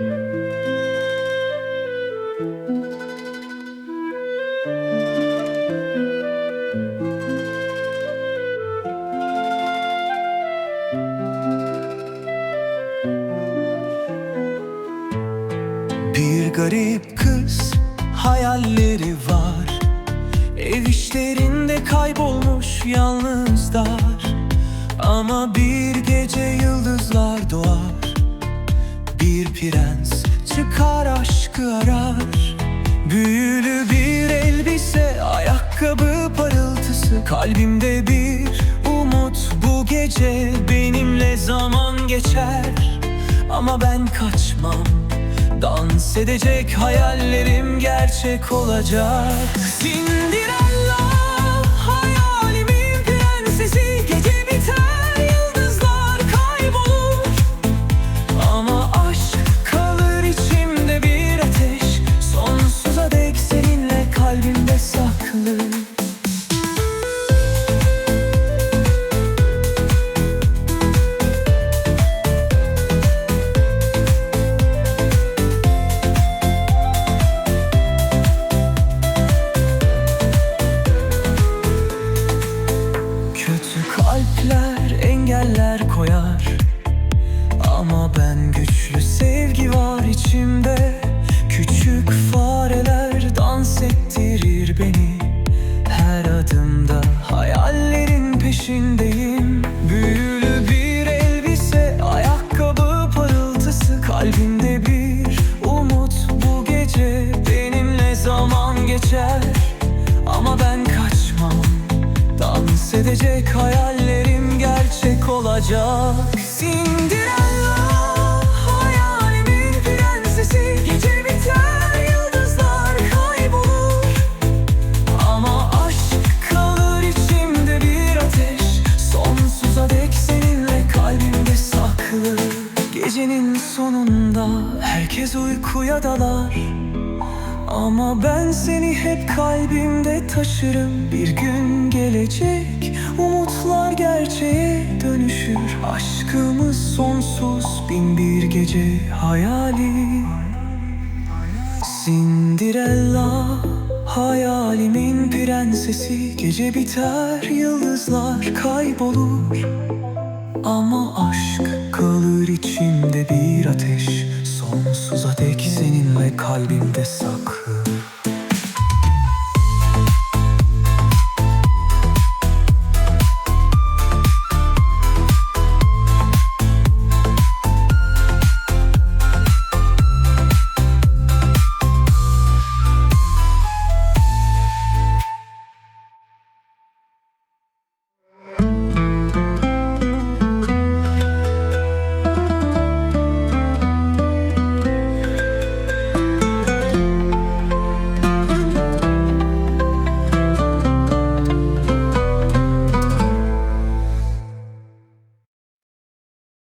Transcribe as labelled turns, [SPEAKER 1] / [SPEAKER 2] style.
[SPEAKER 1] Bir garip kız hayalleri var. Ev işlerinde kaybolmuş yalnızlar. Ama bir gece yıldızlar doğar Bir prens çıkar aşkı arar. Büyülü bir elbise ayakkabı parıltısı. Kalbimde bir umut bu gece benimle zaman geçer. Ama ben kaçmam Dans edecek hayallerim gerçek olacak. Cinderella Kötü kalpler engeller koyar. Ama ben güçlü sevgi var içimde. Küçük fareler dans ettirir beni. Her adımda hayallerin peşindeyim. Büyülü bir elbise, ayakkabı parıltısı Kalbimde bir umut. Bu gece benimle zaman geçer. Ama ben Dans edecek hayallerim gerçek olacak. Cinderella hayalimin prensesi. Gece biter yıldızlar kaybolur. Ama aşk kalır içimde bir ateş. Sonsuza dek seninle kalbimde saklı. Gecenin sonunda herkes uykuya dalar ama ben seni hep kalbimde taşırım. Bir gün gelecek umutlar gerçeğe dönüşür. Aşkımız sonsuz bin bir gece hayali. Cinderella hayalimin prensesi. Gece biter yıldızlar kaybolur. Ama aşk kalır içimde bir ateş. Sonsuza dek seninle kalbimde saklı